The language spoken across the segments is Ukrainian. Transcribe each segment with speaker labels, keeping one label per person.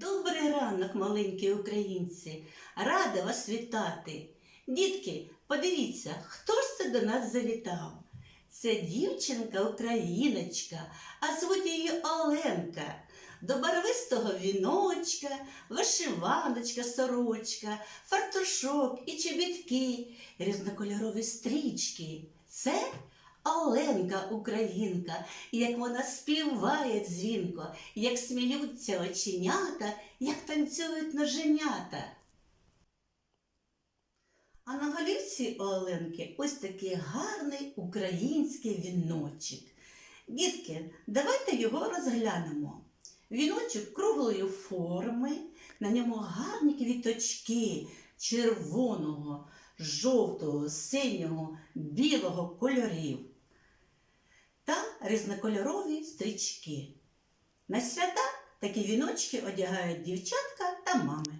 Speaker 1: Добрий ранок, маленькі українці! Рада вас вітати. Дітки, подивіться, хто ж це до нас завітав? Це дівчинка україночка, а звуть її Оленка. До барвистого віночка, вишиваночка, сорочка, фартушок і чобітки, різнокольорові стрічки. Це Оленка Українка, як вона співає дзвінко, як сміються оченята, як танцюють ноженята. А на голівці у Оленки ось такий гарний український віночок. Дітки, давайте його розглянемо. Віночок круглої форми, на ньому гарні квіточки червоного, жовтого, синього, білого кольорів та різнокольорові стрічки. На свята такі віночки одягають дівчатка та мами.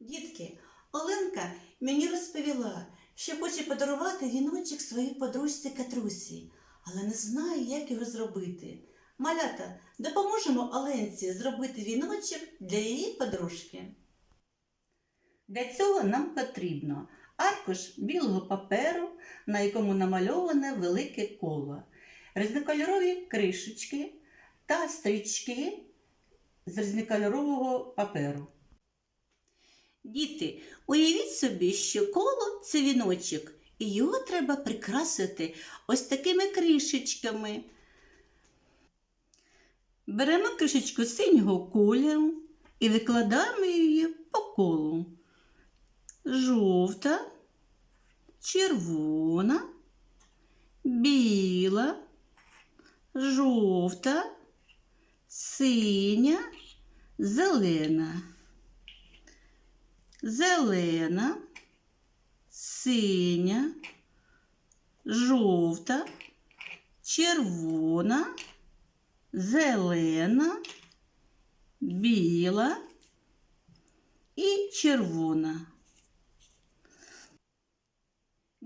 Speaker 1: Дітки, Оленка мені розповіла, що хоче подарувати віночок своїй подружці Катрусі, але не знає, як його зробити. Малята, допоможемо Оленці зробити віночок для її подружки. Для цього нам потрібно аркуш білого паперу, на якому намальоване велике коло, різнокольорові кришечки та стрічки з різнокольорового паперу. Діти, уявіть собі, що коло це віночок, і його треба прикрасити ось такими кришечками. Беремо кришечку синього кольору і викладаємо її по колу. Жовта, червона, біла, жовта, синя, зелена зелена, синя, жовта, червона, зелена, біла і червона.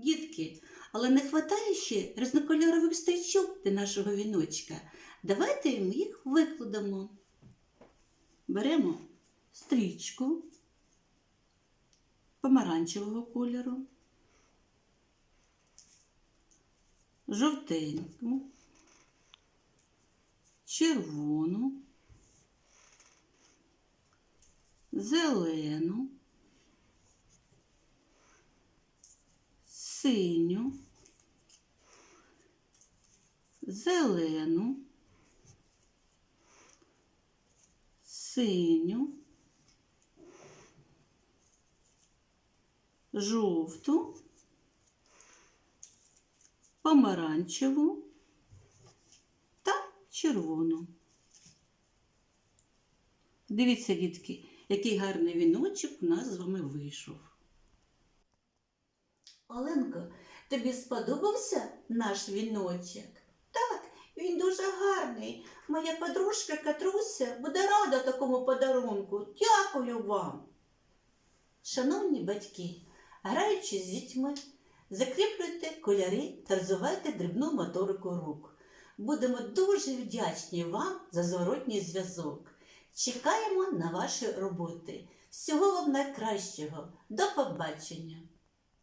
Speaker 1: Дітки, але не вистачає ще різнокольорових стрічок для нашого віночка. Давайте їх викладемо. Беремо стрічку помаранчевого кольору, жовтеньку, червону, зелену, синю, зелену, синю. жовту, помаранчеву та червону. Дивіться, дітки, який гарний віночок у нас з вами вийшов. Оленко, тобі сподобався наш віночок? Так, він дуже гарний. Моя подружка Катруся буде рада такому подарунку. Дякую вам. Шановні батьки, граючи з дітьми, закріплюйте кольори та розвивайте дрібну моторику рук. Будемо дуже вдячні вам за зворотній зв'язок. Чекаємо на ваші роботи. Всього вам найкращого. До побачення!